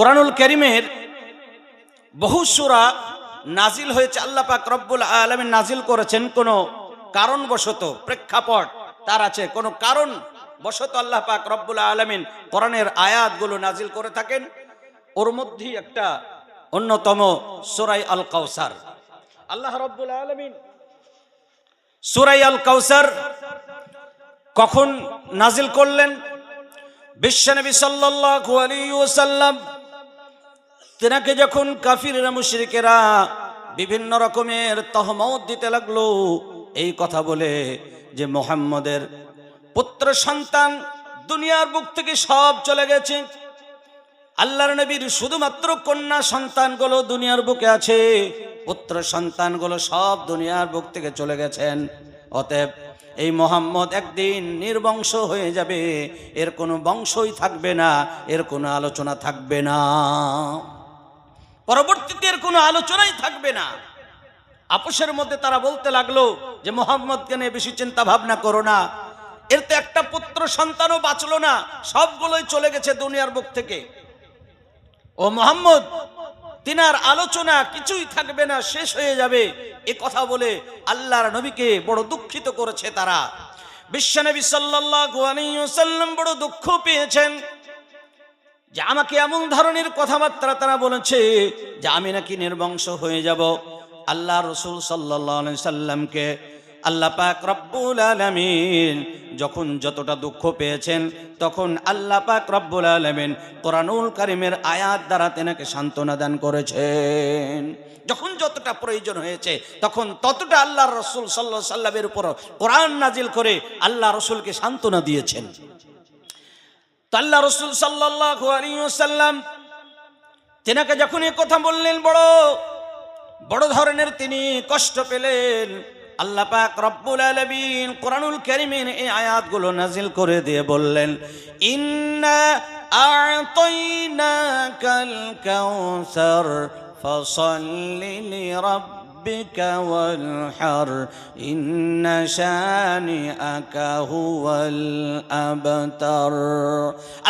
কোরআনুল করিমের বহু সুরা নাজিল হয়েছে, আল্লাহ পাক রব্বুল আলমিন নাজিল করেছেন। কোনো কারণবশত প্রেক্ষাপট তার আছে, কোনো কারণ বশত আল্লাহ পাক রব্বুল আলমিন কোরআনের আয়াতগুলো নাজিল করে থাকেন। ওর মধ্যেই একটা অন্যতম সুরাই আল কাউসার। আল্লাহ রব্বুল আলমিন সুরাই আল কাউসার কখন নাজিল করলেন? বিশ্ব বিশ্বনবী সাল্লাল্লাহু আলাইহি ওয়াসাল্লাম তেনাকে যখন কাফিররা, মুশরিকেরা বিভিন্ন রকমের তহমত দিতে লাগল, এই কথা বলে যে মোহাম্মদের পুত্র সন্তান দুনিয়ার বুক থেকে সব চলে গেছে। আল্লাহর নবীর শুধুমাত্র কন্যা সন্তানগুলো দুনিয়ার বুকে আছে, পুত্র সন্তানগুলো সব দুনিয়ার বুক থেকে চলে গেছেন। অতএব এই মোহাম্মদ একদিন নির্বংশ হয়ে যাবে, এর কোনো বংশই থাকবে না, এর কোনো আলোচনা থাকবে না। পরবর্তীতে এর কোনো আলোচনাই থাকবে না। আপোষের মধ্যে তারা বলতে লাগল যে, মোহাম্মদকে নিয়ে বেশি চিন্তা ভাবনা করো না। এর তো একটা পুত্র সন্তানও বাঁচলো না। সবগুলোই চলে গেছে দুনিয়ার বুক থেকে। ও মোহাম্মদ, তিনার আলোচনা কিছুই থাকবে না, শেষ হয়ে যাবে। এ কথা বলে আল্লাহর নবীকে বড় দুঃখিত করেছে তারা। বিশ্বনবী ওয়াসাল্লাম বড় দুঃখ পেয়েছেন। যে আমাকে এমন ধরনের কথাবার্তা তারা বলেছে যে আমি নাকি নির্বংশ হয়ে যাব। আল্লাহ রসুল সাল্লাহ সাল্লামকে আল্লাহ পাক রব্বুল আলমিন যখন যতটা দুঃখ পেয়েছেন, তখন আল্লাহ পাক রব্বুল আলমিন কোরআনুল কারিমের আয়াত দ্বারা তেনাকে সান্ত্বনা দান করেছেন। যখন যতটা প্রয়োজন হয়েছে, তখন ততটা আল্লাহ রসুল সাল্লাহ সাল্লামের উপর কোরআন নাজিল করে আল্লাহ রসুলকে সান্ত্বনা দিয়েছেন। তো আল্লাহ রসুল সাল্লাহ আলিয়াল্লাম তেনাকে যখন এ কথা বললেন, বড় বড় ধরনের তিনি কষ্ট পেলেন। আল্লাহ পাক রব্বুল আলামিন কোরআনুল কারীমের এই আয়াতগুলো নাজিল করে দিয়ে বললেন, ইন্না আ'তাইনাকাল কাউসার ফসল্লি লিরাব্বিক ওয়ানহার ইন্না শানিআকা হুয়াল আবতার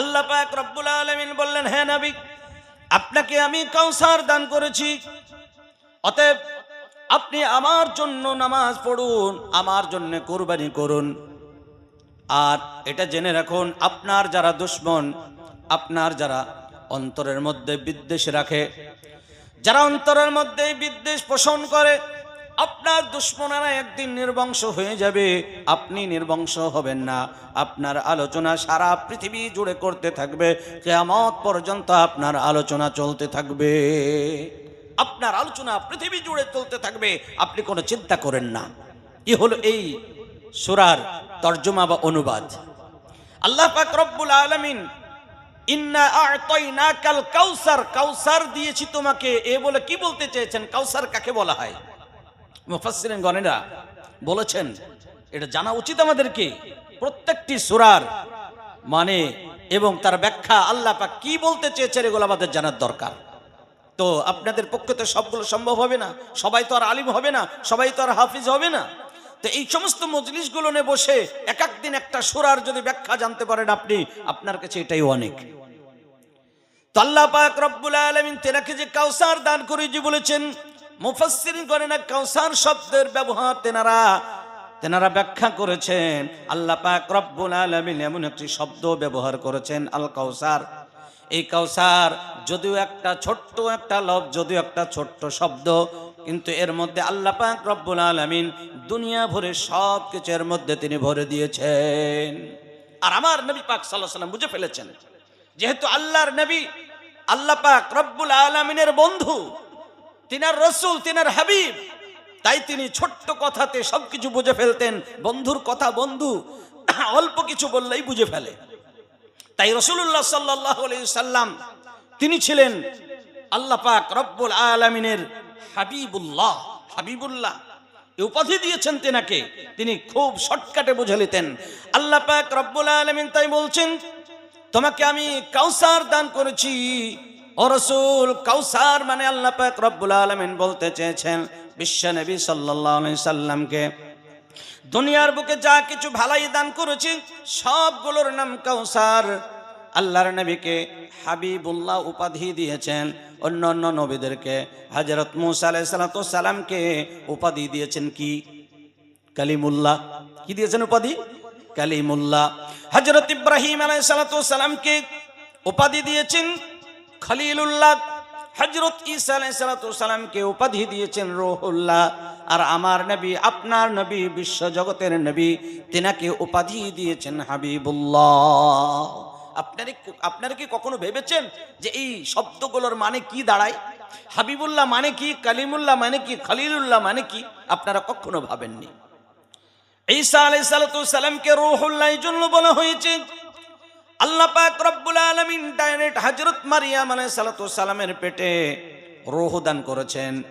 আল্লাহ পাক রব্বুল আলামিন বললেন, হে নবী, আপনাকে আমি কাউসার দান করেছি। অতএব আপনি আমার জন্য নামাজ পড়ুন, আমার জন্য কোরবানি করুন। আর এটা জেনে রাখুন, আপনার যারা দুশ্মন, আপনার যারা অন্তরের মধ্যে বিদ্বেষ রাখে যারা অন্তরের মধ্যে বিদ্বেষ পোষণ করে, আপনার দুশ্মনেরা একদিন নির্বংশ হয়ে যাবে। আপনি নির্বংশ হবেন না। আপনার আলোচনা সারা পৃথিবী জুড়ে করতে থাকবে। কেয়ামত পর্যন্ত আপনার আলোচনা চলতে থাকবে। আপনার আলোচনা পৃথিবী জুড়ে চলতে থাকবে। আপনি কোনো চিন্তা করেন না। কি হলো এই সুরার তর্জমা বা অনুবাদ? আল্লাহ পাক রব্বুল আলামিন ইন্না আ'তাইনাকাল কাউসার কাউসার দিয়েছি তোমাকে। এ বলে কি বলতে চেয়েছেন? কাউসার কাকে বলা হয়? মুফাসসিরিন গণেরা বলেছেন, এটা জানা উচিত আমাদেরকে প্রত্যেকটি সুরার মানে এবং তার ব্যাখ্যা আল্লাহ পাক কি বলতে চেয়েছেন এগুলো আমাদের জানার দরকার। তো আপনাদের পক্ষে তো সবগুলো সম্ভব হবে না। সবাই তো আর আলিম হবে না। সবাই তো আর হাফিজ হবে না। তো এই সমস্ত মজলিসগুলো বসে এক এক দিন একটা সুরার যদি ব্যাখ্যা জানতে পারেন আপনি, আপনার কাছে এটাই অনেক। তো আল্লাহ পাক রব্বুল আলামিন তেনাকে যে কাউসার দান করে যে বলেছেন, মুফাসসিরিন করে না, কাউসার শব্দের ব্যবহার তেনারা তেনারা ব্যাখ্যা করেছেন, আল্লাহ পাক রব্বুল আলামিন এমন একটি শব্দ ব্যবহার করেছেন, আল কাউসার। এই কাউসার যদিও একটা ছোট্ট একটা লব যদিও একটা ছোট্ট শব্দ কিন্তু এর মধ্যে আল্লাহ পাক রব্বুল আলামিন দুনিয়া ভরে সব কিছু এর মধ্যে তিনি ভরে দিয়েছেন। আর আমার নবী পাক সাল্লাহ সাল্লাম বুঝে ফেলেছেন যেহেতু আল্লাহর নবী, আল্লাহ পাক রব্বুল আলমিনের বন্ধু, তিনার রসুল, তিনার হাবিব, তাই তিনি ছোট্ট কথাতে সবকিছু বুঝে ফেলতেন, বন্ধুর কথা বন্ধু, অল্প কিছু বললেই বুঝে ফেলে। তাই রসুল্লাহ সাল্লাহ সাল্লাম তিনি ছিলেন আল্লাহ পাক রব্বুল আলমিনের হাবিবুল্লাহ হাবিবুল্লাহ উপাধি দিয়েছেন তেনাকে। তিনি খুব শর্টকাটে বুঝে নিতেন আল্লাহ পাক রব্বুল আলমিন তাই বলছেন, তোমাকে আমি কাউসার দান করেছি। ও রসুল, কাউসার মানে আল্লাহ পাক রব্বুল আলমিন বলতে চেয়েছেন বিশ্ব নবী সাল্লাহ সাল্লামকে। দুনিয়ার বুকে যা কিছু ভালাই দান করেছি, সবগুলোর নাম কাউসার। আল্লাহর নবীকে হাবিবুল্লাহ উপাধি দিয়েছেন। অন্য অন্য নবীদেরকে হজরত মুসা সালামকে উপাধি দিয়েছেন কি? কালিমুল্লাহ। কি দিয়েছেন উপাধি? কালিমুল্লাহ। হজরত ইব্রাহিম সালামকে উপাধি দিয়েছেন খলিলুল্লাহ। হজরত ইসা সালামকে উপাধি দিয়েছেন রোহুল্লাহ। আর আমার নবী, আপনার নবী, বিশ্ব জগতের নবী, তেনাকে উপাধি দিয়েছেন হাবিবুল্লাহ। আপনারা কি- আপনারা কি কখনো ভেবেছেন যে এই শব্দগুলোর মানে কি দাঁড়ায়? হাবিবুল্লাহ মানে কি? কালিমুল্লাহ মানে কি? খালিলুল্লাহ মানে কি? আপনারা কখনো ভাবেননি। ঈসা আলাইহিস সালামকে রূহুল্লাহ জন্য বলা হয়েছে, আল্লাহ পাক রব্বুল আলামিন ডাইরেক্ট হযরত মারিয়াম আলাইহিস সালামের পেটে রূহ দান করেছেন।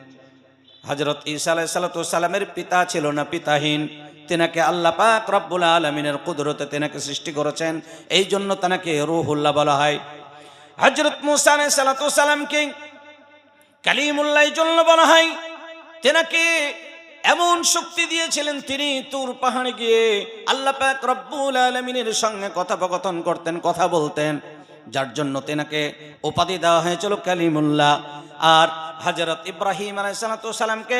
হযরত ঈসা আলাইহিস সালামের পিতা ছিল না পিতাহীন। তেনাকে আল্লাহ পাক রব্বুল আলমিনের কুদরতে তেনাকে সৃষ্টি করেছেন। এই জন্য তেনাকে রুহুল্লাহ বলা হয়। হজরত মুসা আলাইহিস সালামকে কালিমুল্লাহ জন্য বলা হয়, তেনাকে এমন শক্তি দিয়েছিলেন তিনি তুর পাহাড়ে গিয়ে আল্লাহ পাক রব্বুল আলমিনের সঙ্গে কথোপকথন করতেন, কথা বলতেন। যার জন্য তেনাকে উপাধি দেওয়া হয়েছিল কালিমুল্লাহ। আর হজরত ইব্রাহিম আলাইসালামকে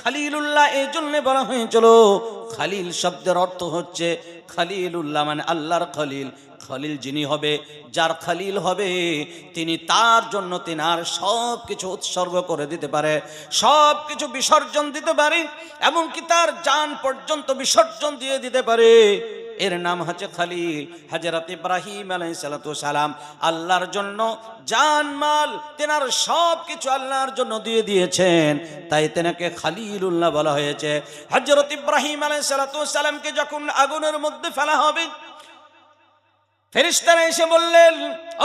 খালিলুল্লাহ এই জন্য বলা হয়েছিল, খালিল শব্দের অর্থ হচ্ছে খালিলুল্লাহ মানে আল্লাহর খলিল। খলিল যিনি হবে, যার খালিল হবে, তিনি তার জন্য তিনি আর সব কিছু উৎসর্গ করে দিতে পারে সব কিছু বিসর্জন দিতে পারে, এমনকি তার যান পর্যন্ত বিসর্জন দিয়ে দিতে পারে। এর নাম হচ্ছে খালিল হাজরত ইব্রাহিম আলাই সালাম আল্লাহর জন্য জান, মাল, তেনার সব কিছু আল্লাহর জন্য দিয়ে দিয়েছেন। তাই তেনাকে খালিলুল্লাহ বলা হয়েছে। হজরত ইব্রাহিম আলাই সালামকে যখন আগুনের মধ্যে ফেলা হবে ফেরিস্তারা এসে বললেন,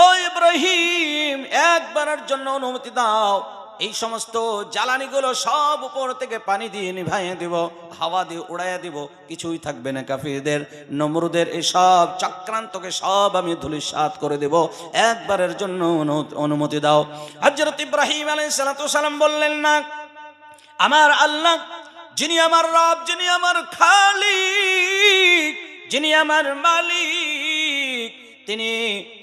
ও ইব্রাহিম, একবারের জন্য অনুমতি দাও। এই সমস্ত জ্বালানিগুলো সব উপর থেকে পানি দিয়ে নিভাইয়ে দিব, হাওয়া দিয়ে উড়াইয়া দিব, কিছুই থাকবে না কাফিরদের, নমরুদের এই সব চক্রান্তকে সব আমি ধুলিসাত করে দেব। একবারের জন্য অনুমতি দাও। হজরত ইব্রাহিম আলাই সালাম বললেন, না, আমার আল্লাহ, যিনি আমার রব, যিনি আমার খালি যিনি আমার মালিক তিনি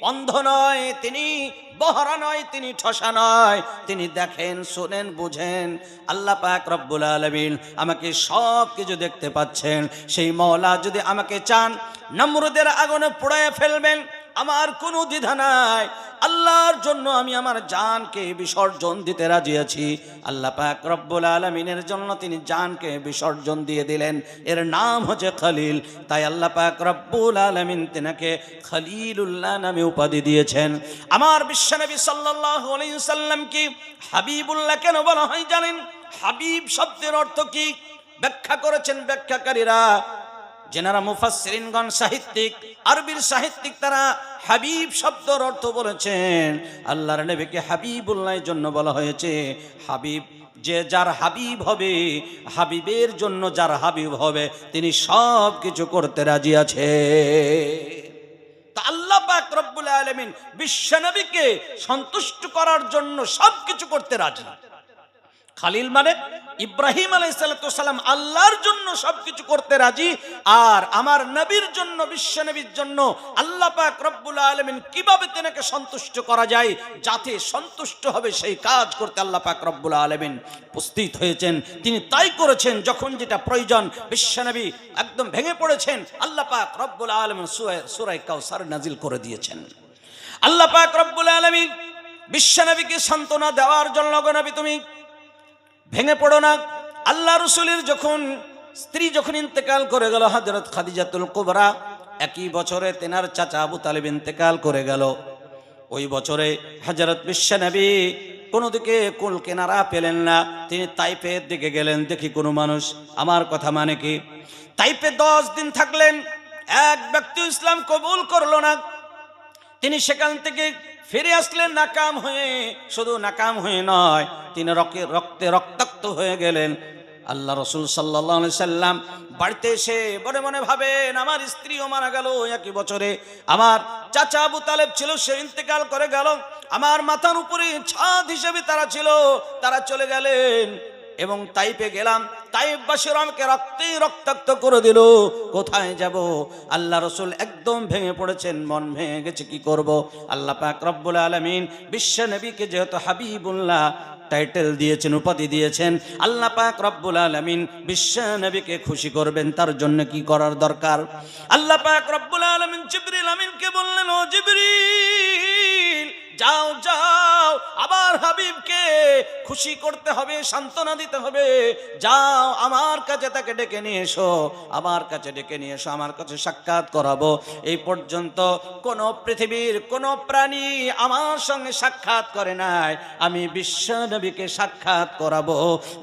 অন্ধ নয়, তিনি বহরা নয়, তিনি ঠসা নয়। তিনি দেখেন, শোনেন, বুঝেন, আল্লাহ পাক রব্বুল আলমিন আমাকে সব কিছু দেখতে পাচ্ছেন। সেই মওলা যদি আমাকে চান, নম্রদের আগুনে পোড়ায় ফেলবেন, আমার কোনো দ্বিধা নাই। আল্লাহর জন্য আমি আমার জানকে বিসর্জন দিতে রাজি আছি। আল্লাহ পাক রব্বুল আলমিনের জন্য তিনি জানকে বিসর্জন দিয়ে দিলেন। এর নাম হচ্ছে খলিল। তাই আল্লাহ পাক রব্বুল আলমিন তেনাকে খলিলুল্লাহ নামে উপাধি দিয়েছেন। আমার বিশ্বনবী সাল্লাহ সাল্লাম কি হাবিবুল্লাহ কেন বলা হয় জানেন? হাবিব শব্দের অর্থ কি? ব্যাখ্যা করেছেন ব্যাখ্যাকারীরা। যেনারা মুফাসসিরিনগণ সাহিত্যিক, আরবির সাহিত্যিক, তারা হাবিব শব্দর অর্থ বলেছেন। আল্লাহর নবীকে হাবিবুল্লাহ জন্য বলা হয়েছে, হাবিব যে যার হাবিব হবে, হাবিবের জন্য যার হাবিব হবে, তিনি সব কিছু করতে রাজি আছে। আল্লাহ পাক রব্বুল আলামিন বিশ্বনবীকে সন্তুষ্ট করার জন্য সব কিছু করতে রাজি। খালিল মানে? ইব্রাহিম আলাইসালাম আল্লাহর জন্য সবকিছু করতে রাজি, আর আমার নবীর জন্য, বিশ্ব নবীর জন্য আল্লাহ পাক রব্বুল আলমিন কীভাবে তেনাকে সন্তুষ্ট করা যায়, যাতে সন্তুষ্ট হবে সেই কাজ করতে আল্লাহ পাক রব্বুল আলমিন উপস্থিত হয়েছেন। তিনি তাই করেছেন যখন যেটা প্রয়োজন বিশ্বনবী একদম ভেঙে পড়েছেন, আল্লাহ পাক রব্বুল আলমিন সুরাই কাউসার নাজিল করে দিয়েছেন। আল্লাহ পাক রব্বুল আলমিন বিশ্বনবীকে সান্ত্বনা দেওয়ার জন্য নবী তুমি ভেঙে পড়ো না। আল্লাহ রসুলের যখন, স্ত্রী যখন ইন্তেকাল করে গেল হজরত খাদিজাতুল কুবরা, একই বছরে তেনার চাচা আবু তালেব ইন্তেকাল করে গেল। ওই বছরে হজরত বিশ্বনবী কোনো দিকে কুল কেনারা পেলেন না। তিনি তাইপের দিকে গেলেন, দেখি কোনো মানুষ, আমার কথা মানে কি? তাইপে দশ দিন থাকলেন, এক ব্যক্তি ইসলাম কবুল করল না। তিনি সেখান থেকে ফিরে আসলেন নাকাম হয়ে, শুধু নাকাম হয়ে নয়, তিনি রকে, রক্তে রক্তাক্ত হয়ে গেলেন। আল্লাহ রসুল সাল্লাহ সাল্লাম বাড়িতে এসে মনে মনে ভাবেন, আমার স্ত্রীও মারা গেল একই বছরে। আমার চাচা আবু তালেব ছিল, সে ইন্তেকাল করে গেল। আমার মাথার উপরে ছাদ হিসেবে তারা ছিল, তারা চলে গেলেন। এবং তাইপে গেলাম তাইবাসীর আমাকে রক্তে রক্তাক্ত করে দিল। কোথায় যাব? আল্লাহ রসুল একদম ভেঙে পড়েছেন, মন ভেঙে গেছে, কি করব? আল্লাহ পাক রব্বুল আলমিন বিশ্ব নবীকে যেহেতু হাবিবুল্লাহ টাইটেল দিয়েছেন, উপাধি দিয়েছেন, আল্লাহ পাক রব্বুল আলমিন বিশ্ব নবীকে খুশি করবেন, তার জন্য কি করার দরকার? আল্লাহ পাক রব্বুল আলমিন জিবরিল আমিনকে বললেন, ও জিবরিল যাও যাও আবার হাবিবকে খুশি করতে হবে, সান্ত্বনা দিতে হবে। যাও, আমার কাছে তাকে ডেকে নিয়ে এসো, আমার কাছে ডেকে নিয়ে এসো, আমার কাছে সাক্ষাৎ করাবো। এই পর্যন্ত কোন পৃথিবীর কোন প্রাণী আমার সঙ্গে সাক্ষাৎ করে নাই। আমি বিশ্ব নবীকে সাক্ষাৎ করাবো,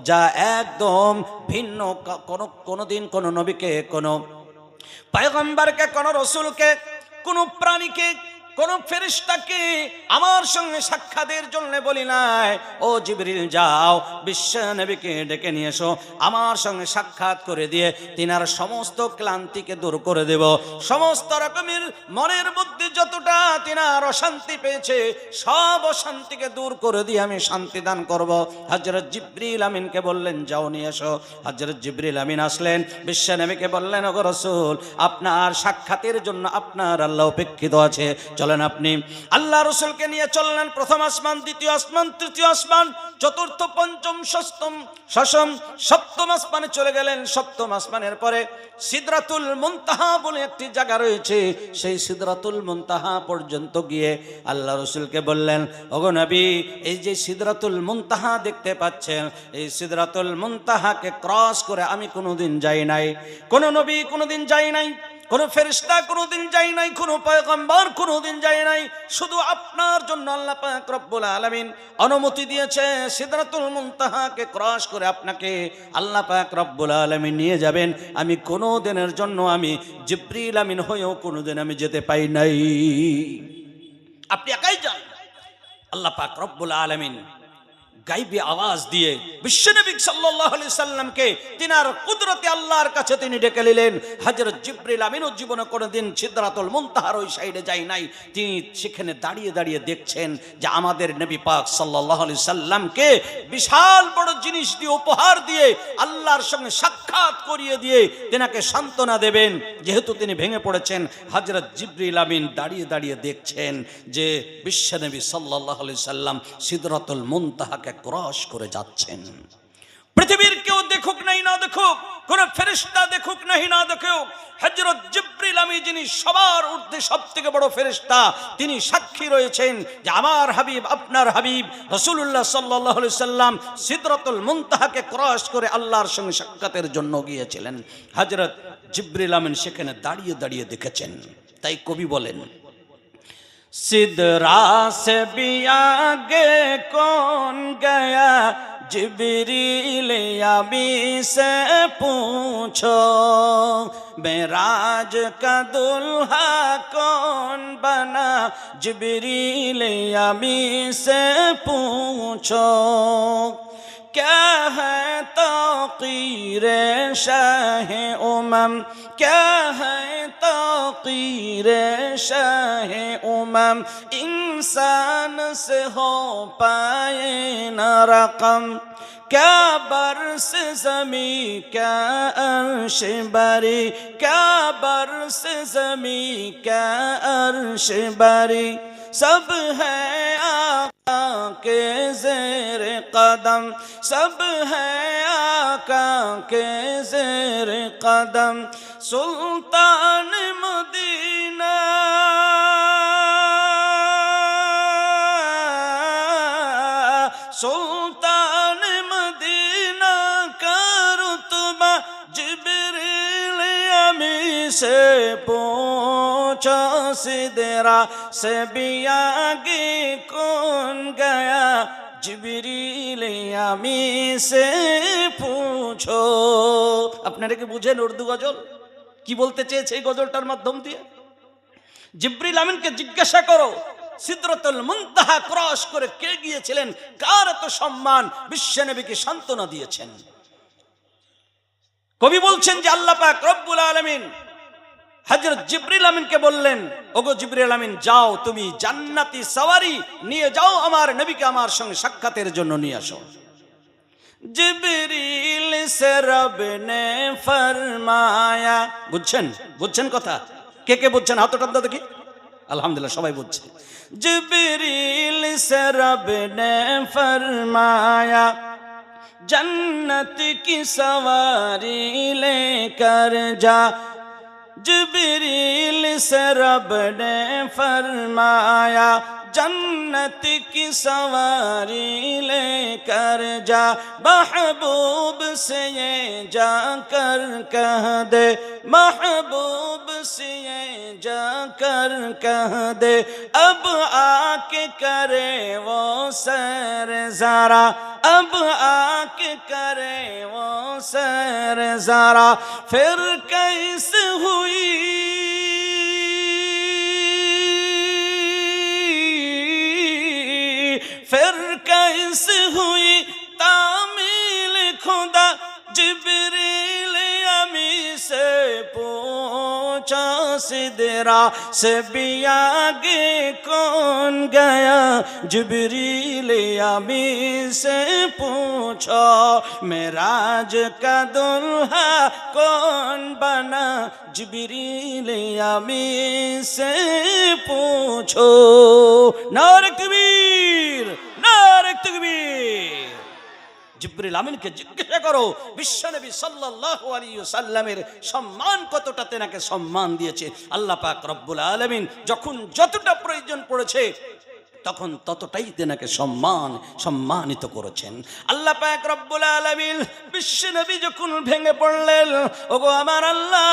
যা একদম ভিন্ন কোনো, কোনোদিন কোনো নবীকে, কোনো পয়গম্বরকে, কোন রসুলকে, কোন প্রাণীকে কোন ফেরিস্তাকে আমার সঙ্গে সাক্ষাতের জন্য বলি নাই। ও জিবরিল, যাও, বিশ্ব নবীকে ডেকে নিয়ে এসো। আমার সঙ্গে সাক্ষাৎ করে দিয়ে তিনার সমস্ত ক্লান্তিকে দূর করে দেব। সমস্ত রকমের মনের মধ্যে যতটা তিনার অশান্তি পেয়েছে, সব অশান্তিকে দূর করে দিয়ে আমি শান্তি দান করব। হজরত জিব্রিল আমিনকে বললেন, যাও নিয়ে এসো। হজরত জিব্রিল আমিন আসলেন, বিশ্ব নবীকে বললেন, ওগো রসুল, আপনার সাক্ষাতের জন্য আপনার আল্লাহ অপেক্ষিত আছে। চলেন আপনি, আল্লাহ রসুলকে নিয়ে চললেন প্রথম আসমান, দ্বিতীয় আসমান, তৃতীয় আসমান, চতুর্থ, পঞ্চম, ষষ্ঠম ষষ্ঠম, সপ্তম আসমানে চলে গেলেন। সপ্তম আসমানের পরে সিদরাতুল মুনতাহা বলে একটি জায়গা রয়েছে। সেই সিদরাতুল মুনতাহা পর্যন্ত গিয়ে আল্লাহ রসুলকে বললেন, ওগো নবী, এই যে সিদরাতুল মুনতাহা দেখতে পাচ্ছেন, এই সিদরাতুল মুনতাহাকে ক্রস করে আমি কোনোদিন যাই নাই। কোন নবী কোনোদিন যাই নাই। কোন ফেরিস্তা কোনোদিন যাই নাই, কোন পয়গম্বর কোনোদিন যাই নাই। শুধু আপনার জন্য আল্লাহ পাক রব্বুল আলামিন অনুমতি দিয়েছে, সিদরাতুল মুনতাহাকে ক্রস করে আপনাকে আল্লাহ পাক আলামিন নিয়ে যাবেন। আমি কোনো দিনের জন্য আমি জিব্রিল আমিন হয়েও কোনোদিন আমি যেতে পাই নাই। আপনি একাই যান। আল্লাহ পাক রব্বুল আলামিন গাইবি আওয়াজ দিয়ে বিশ্বনবী সাল্লাল্লাহু আলাইহি সাল্লামকে তিনার কুদরতে আল্লাহর কাছে তিনি ডেকে নিলেন। হযরত জিবরিল আমিনও জীবনে কোনোদিন সিদরাতুল মুনতাহার ওই সাইডে যাই নাই। তিনি সেখানে দাঁড়িয়ে দাঁড়িয়ে দেখছেন যে আমাদের নবী পাক সাল্লাল্লাহু আলাইহি সাল্লামকে বিশাল বড় জিনিস দিয়ে, উপহার দিয়ে, আল্লাহর সঙ্গে সাক্ষাৎ করিয়ে দিয়ে তেনাকে সান্ত্বনা দেবেন। যেহেতু তিনি ভেঙে পড়েছেন, হযরত জিবরিল আমিন দাঁড়িয়ে দাঁড়িয়ে দেখছেন যে বিশ্বনবী সাল্লাল্লাহু আলাইহি সাল্লাম সিদরাতুল মুনতাহাকে ক্রস করে যাচ্ছেন। পৃথিবীর কেউ দেখুক নাই না দেখুক, কোন ফেরিস্তা দেখুক নাই না দেখুক হজরত জিব্রিল আমি যিনি সবার ঊর্ধ্বে সব থেকে বড় ফেরিস্তা তিনি সাক্ষী রয়েছেন যে আমার হাবিব, আপনার হাবিব রসুল্লাহ সাল্লাহ সাল্লাম সিদরতুল মুনতাহাকে ক্রস করে আল্লাহর সঙ্গে সাক্ষাতের জন্য গিয়েছিলেন। হজরত জিব্রিল আমিন সেখানে দাঁড়িয়ে দাঁড়িয়ে দেখেছেন। তাই কবি বলেন सिदरा से भी आगे कौन गया जिबरील अभी से पूछो मेराज का दुल्हा कौन बना जिबरील अभी से पूछो کیا ہے توقیر شاہ امم کیا ہے توقیر شاہ امم انسان سے ہو پائے نہ رقم کیا برس زمیں کیا عرش بری کیا برس زمیں کیا عرش بری سب ہے کے زیر قدم، سب ہے آقا کے زیر قدم، سلطان مدینہ۔ سلطان مدینہ کا رتبہ جبریل امی سے پو पूछो सिदरा से भी आगे कौन गया জিবরিল আমি সে পুছো আপনারা কি বুঝেন উর্দু গজল কি বলতে চেয়েছে এই গজলটার মাধ্যম দিয়ে জিব্রিল আমিনকে জিজ্ঞাসা করো সিদ্রতুল মুনতাহা ক্রস করে কে গিয়েছিলেন কার এত সম্মান বিশ্বনবীকে সান্ত্বনা দিয়েছেন কবি বলছেন যে আল্লাহ পাক রব্বুল আলামিন হজরত জিব্রিল আমিনকে বললেন, ওগো জিব্রিল আমিন, যাও, তুমি জান্নাতি সাওয়ারি নিয়ে যাও, আমার নবীকে আমার সঙ্গে সাক্ষাতের জন্য নিয়ে আসো। জিব্রিল সে রব নে ফরমায়া, বুঝছেন? বুঝছেন কথা? কে কে বুঝছেন? হাত ওঠান দেখি। আলহামদুলিল্লাহ, সবাই বুঝছে। জিব্রিল সে রব নে ফরমায়া, জান্নাত কি সাওয়ারি লেকার যা جبریل سے رب نے فرمایا جنت کی سواری لے کر جا، محبوب سے یہ جا کر کہہ دے، محبوب سے یہ جا کر کہہ دے۔ اب آ کے کرے وہ سر زارا، اب آ کے کرے وہ سر زارا۔ پھر کیسے ہوئی सिदरा से भी आगे कौन गया? जबरील अमी से पूछो, मेराज का दुल्हा कौन बना? जबरील अमी से पूछो। नारक জিব্রিল আমিনকে জিজ্ঞাসা করো বিশ্বনবী সাল্লাল্লাহু আলাইহি সাল্লামের সম্মান কতটা তেনাকে সম্মান দিয়েছে? আল্লাহ পাক রব্বুল আলামিন যখন যতটা প্রয়োজন পড়েছে তখন ততটাই তেনাকে সম্মান, সম্মানিত করেছেন। আল্লাহ পাক রব্বুল আলামিন বিশ্বনবী যখন ভেঙে পড়লেন, ওগো আমার আল্লাহ,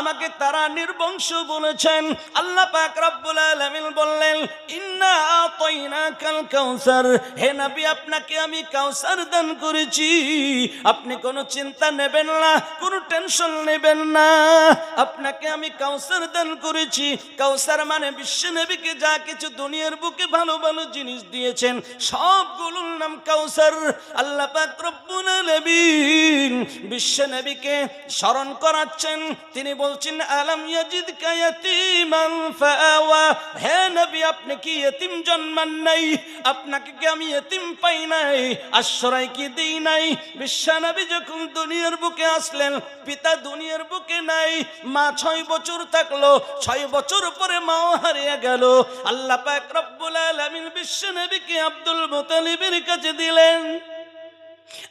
আমাকে তারা নির্বংশ বলেছেন। আল্লাহ পাক রব্বুল আলামিন বললেন, ইন্না আতাইনাকাল কাউসার, হে নবী, আপনাকে আমি কাউসার দান করেছি। আপনি কোনো চিন্তা নেবেন না, কোনো টেনশন নেবেন না। আপনাকে আমি কাউসার দান করেছি। কাউসার মানে বিশ্ব নবীকে যা কিছু দুনিয়ার বুকে ভালো ভালো জিনিস দিয়েছেন, সবগুলোর নাম কাউসার। আল্লাহ বিশ্ব নবীকে স্মরণ করাচ্ছেন। তিনি বলছেন, আলম ইয়াজিদ কায়াতিমান ফাওয়া হে নবী, আপনি কি ইতিম জন্মান নাই? আপনাকে কি আমি এতিম পাই নাই? আশ্রয় কি দিই নাই? বিশ্বনবী যখন দুনিয়ার বুকে আসলেন, পিতা দুনিয়ার বুকে নাই, মা ছয় বছর থাকল, ছয় বছর পরে মাও হারিয়ে গেল। আল্লাহ পাক রব্বুল আলামিন বিশ্বনবীকে আব্দুল মুতালিবের কাছে দিলেন।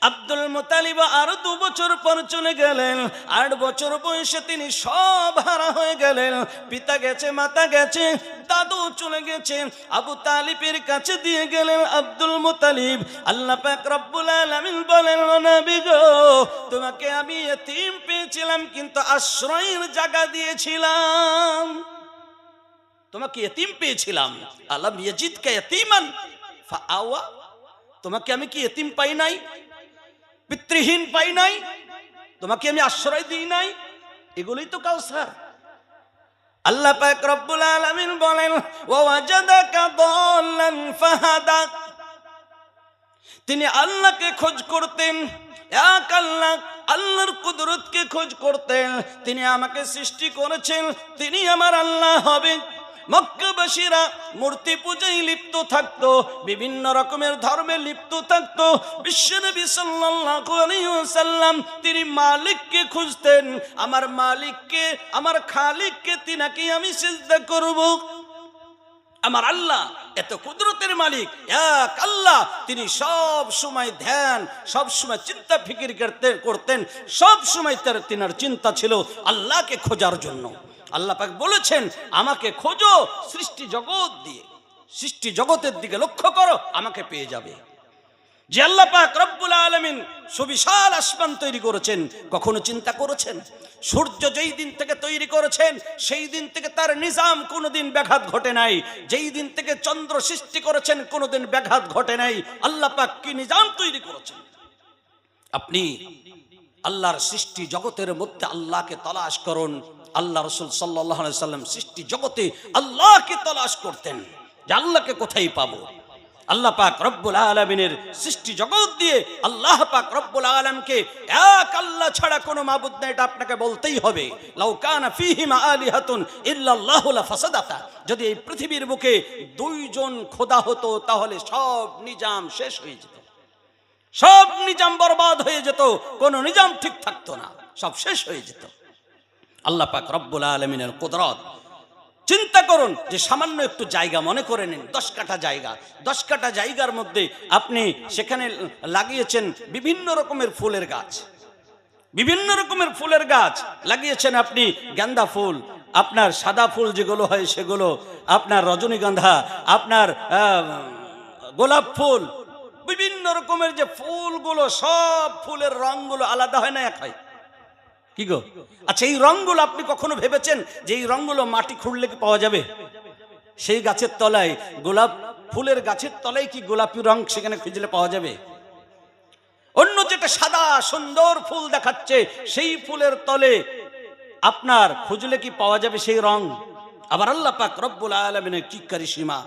আব্দুল মোতালিব আরও দু বছর পর চলে গেলেন। আট বছর বয়সে তিনি সব হারা হয়ে গেলেন। পিতা গেছে, মাতা গেছে, দাদু চলে গেছে। আবু তালিবের কাছে দিয়ে গেলেন আব্দুল মোতালিব। আল্লাহ পাক রব্বুল বলেন তোমাকে আমি এতিম পেয়েছিলাম, কিন্তু আশ্রয়ের জায়গা দিয়েছিলাম। তোমাকে এতিম পেয়েছিলাম। আল্লাহ ইয়াজিদকে এতিমান তোমাকে আমি কি এতিম পাই নাই? পিতৃহীন পাই নাই, তোমাকে আমি আশ্রয় দিই নাই, এগুলোই তো কাউ কাউসার। আল্লাহ পাক রব্বুল আলামিন বলেন ওয়া ওয়াজাদাকা তিনি আল্লাহকে খোঁজ করতেন, এক আল্লাহ আল্লাহর কুদরতকে খোঁজ করতেন। তিনি আমাকে সৃষ্টি করেছেন, তিনি আমার আল্লাহ হবেন। মক্কাবাসীরা মূর্তি পূজায় লিপ্ত থাকতো, বিভিন্ন রকমের ধর্মে লিপ্ত থাকতো। বিশ্বনবী সাল্লাল্লাহু আলাইহি ওয়াসাল্লাম তিনি মালিককে খুঁজতেন, আমার মালিককে, আমার খালিককে তিনাকে আমি সিজদা করব? আমার আল্লাহ এত কুদরতের মালিক, এক আল্লাহ। তিনি সব সময় ধ্যান, সব সময় চিন্তা ফিকির করতে, করতেন, সব সময় তার, তিনার চিন্তা ছিল আল্লাহকে খোঁজার জন্য। আল্লাহ পাক বলেছেন, আমাকে খোঁজো সৃষ্টি জগৎ দিয়ে। সৃষ্টি জগতের দিকে লক্ষ্য করো, আমাকে পেয়ে যাবে। যে আল্লাহ পাক রব্বুল আলমিন সুবিশাল আসমান তৈরি করেছেন, কখনো চিন্তা করেছেন? সূর্য যেই দিন থেকে তৈরি করেছেন, সেই দিন থেকে তার নিজাম কোনোদিন ব্যাঘাত ঘটে নাই। যেই দিন থেকে চন্দ্র সৃষ্টি করেছেন, কোনোদিন ব্যাঘাত ঘটে নাই। আল্লাহ পাক কি নিজাম তৈরি করেছেন? আপনি আল্লাহর সৃষ্টি জগতের মধ্যে আল্লাহকে তলাশ করুন। আল্লাহ রসুল সাল্লাহ সাল্লাম সৃষ্টি জগতে আল্লাহকে তলাশ করতেন যে আল্লাহকে কোথায় পাবো? আল্লাহ পাক রব্বুল আলমিনের সৃষ্টি জগৎ দিয়ে আল্লাহ পাক রব্বুল আলমকে এক আল্লাহ ছাড়া কোনো মাবুদ না এটা আপনাকে বলতেই হবে। লাউকানা ফিহিমা আলিহাতুন ইল্লাল্লাহু লাফাসাদাতা। যদি এই পৃথিবীর বুকে দুইজন খোদা হতো, তাহলে সব নিজাম শেষ হয়ে যেত। সব নিজাম বরবাদ হয়ে যেত, কোন নিজাম ঠিক থাকতো না, সব শেষ হয়ে যেত। আল্লাহ পাক রব্বুল আলমিনের কুদরত। চিন্তা করুন যে সামান্য একটু জায়গা মনে করে নিন, দশ কাঠা জায়গা। দশ কাঠা জায়গার মধ্যে আপনি সেখানে লাগিয়েছেন বিভিন্ন রকমের ফুলের গাছ। বিভিন্ন রকমের ফুলের গাছ লাগিয়েছেন আপনি গেন্দা ফুল, আপনার সাদা ফুল যেগুলো হয় সেগুলো, আপনার রজনীগন্ধা, আপনার গোলাপ ফুল বিভিন্ন রকমের যে ফুলগুলো, সব ফুলের রঙগুলো আলাদা হয় না এক হয়? কি গো? আচ্ছা এই রঙগুলো আপনি কখনো ভেবেছেন যে এই রঙগুলো মাটি খুঁড়লে কি পাওয়া যাবে? সেই গাছের তলায়, গোলাপ ফুলের গাছের তলায় কি গোলাপি রং সেখানে খুঁজলে পাওয়া যাবে? অন্য যেটা সাদা সুন্দর ফুল দেখাচ্ছে, সেই ফুলের তলে আপনার খুঁজলে কি পাওয়া যাবে সেই রং? আবার আল্লাহ পাক রব্বুল আলমিনের কিকারি সীমা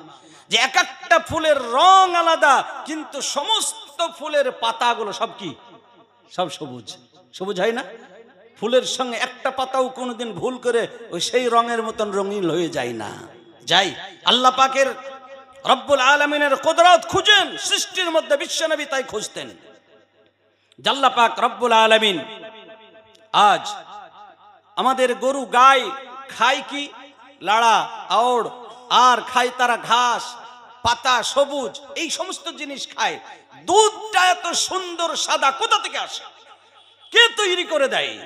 যে এক একটা ফুলের রং আলাদা, কিন্তু সমস্ত ফুলের পাতাগুলো সব কি? সব সবুজ। সবুজ হয় না? ফুলের সঙ্গে একটা পাতাও কোনোদিন ভুল করে ওই সেই রঙের মতন রঙিন হয়ে যায় না। যাই, আল্লাহ পাকের রব্বুল আলমিনের কুদরত খুঁজেন, সৃষ্টির মধ্যে বিশ্বনবী তাই খুঁজতেন। জাল্লা পাক রব্বুল আলমিন আজ আমাদের গরু, গাই খায় কি? লাড়া, আওড়, আর খায় তারা ঘাস। পাতা, সবুজ, এই সমস্ত জিনিস খায়। দুধটা এত সুন্দর সাদা, কোথা থেকে আসে? কে তৈরি করে দেয়?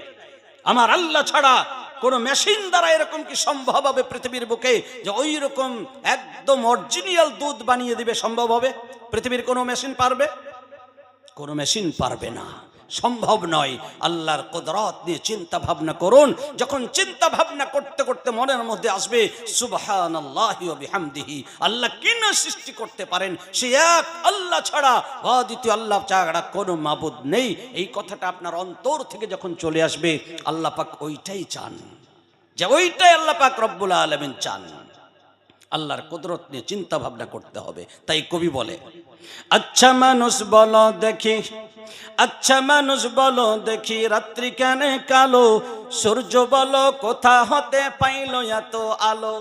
আমার আল্লাহ ছাড়া কোন মেশিন দ্বারা এরকম কি সম্ভব হবে পৃথিবীর বুকে যে ওই রকম একদম অরিজিনাল দুধ বানিয়ে দিবে সম্ভব হবে? পৃথিবীর কোনো মেশিন পারবে? কোনো মেশিন পারবে না। সম্ভব নয়। আল্লাহর কুদরত নিয়ে চিন্তা ভাবনা করুন। যখন চিন্তা ভাবনা করতে করতে মনের মধ্যে আসবে সুবহান বিহামদিহি, আল্লাহ কেন সৃষ্টি করতে পারেন? সে এক আল্লাহ ছাড়া। অদ্বিতীয় আল্লাহ ছাড়া কোনো মাবুদ নেই। এই কথাটা আপনার অন্তর থেকে যখন চলে আসবে, আল্লাহ পাক ওইটাই চান। যে ওইটাই আল্লাহ পাক রব্বুল আলমিন চান। আল্লাহর কুদরত নিয়ে চিন্তা ভাবনা করতে হবে। তাই কবি বলে আচ্ছা মানুষ বলো দেখি। আচ্ছা মানুষ বলো, দেখি রাত্রি কেন কালো? সূর্য বলো, কোথা হতে পাইল এত আলো?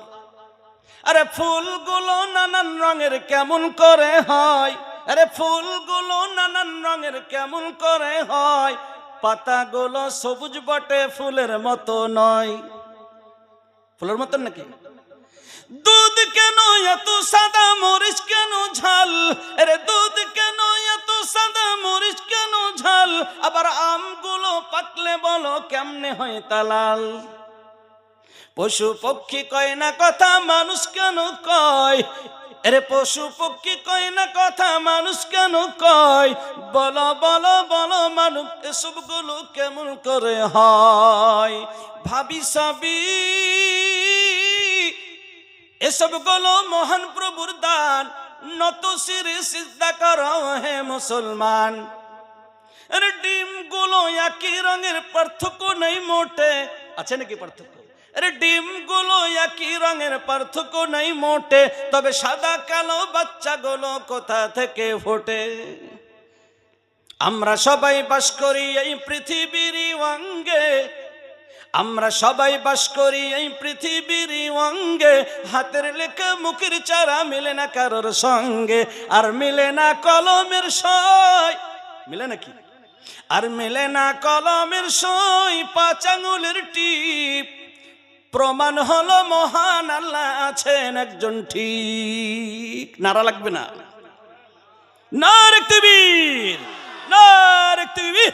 আরে ফুলগুলো নানান রঙের কেমন করে হয়? আরে ফুলগুলো নানান রঙের কেমন করে হয়? পাতাগুলো সবুজ বটে, ফুলের মতো নয়। ফুলের মতন নাকি? দুধ কেন এত সাদা, মরিচ কেন ঝাল? আরে দুধ সাদা মরিচ কেন ঝাল? আবার আমগুলো পাকলে বলো কেমনে হয় তালাল? পশু পক্ষী কয় না কথা, মানুষ কেন কয়? আরে পশু পক্ষী কয় না কথা, মানুষ কেন কয়? বলো বলো বলো, মানুষ এসবগুলো কেমন করে হয়? ভাবি সাবি এসবগুলো মহান প্রভুর দান। নত শিরে সিদ্ধা করো হে মুসলমান। ডিমগুলো একই রঙের, পার্থক্য নেই মোটে। আছে নাকি পার্থক্য? আরে ডিমগুলো একই রঙের, পার্থক্য নেই মোটে। তবে সাদা কালো বাচ্চাগুলো কোথা থেকে ফোটে? আমরা সবাই বাস করি এই পৃথিবীর অঙ্গে। আমরা সবাই বাস করি এই পৃথিবীর অঙ্গে। হাতের লেখা, মুখের চারা মিলে না কারোর সঙ্গে। আর মিলে না কলমের সই। মিলে নাকি? আর মিলে না কলমের সই, পাঁচ আঙুলের টিপ। প্রমাণ হলো মহান আল্লাহ আছেন একজন ঠিক। নারা লাগবে না। না নারক তকবীর নারক তকবীর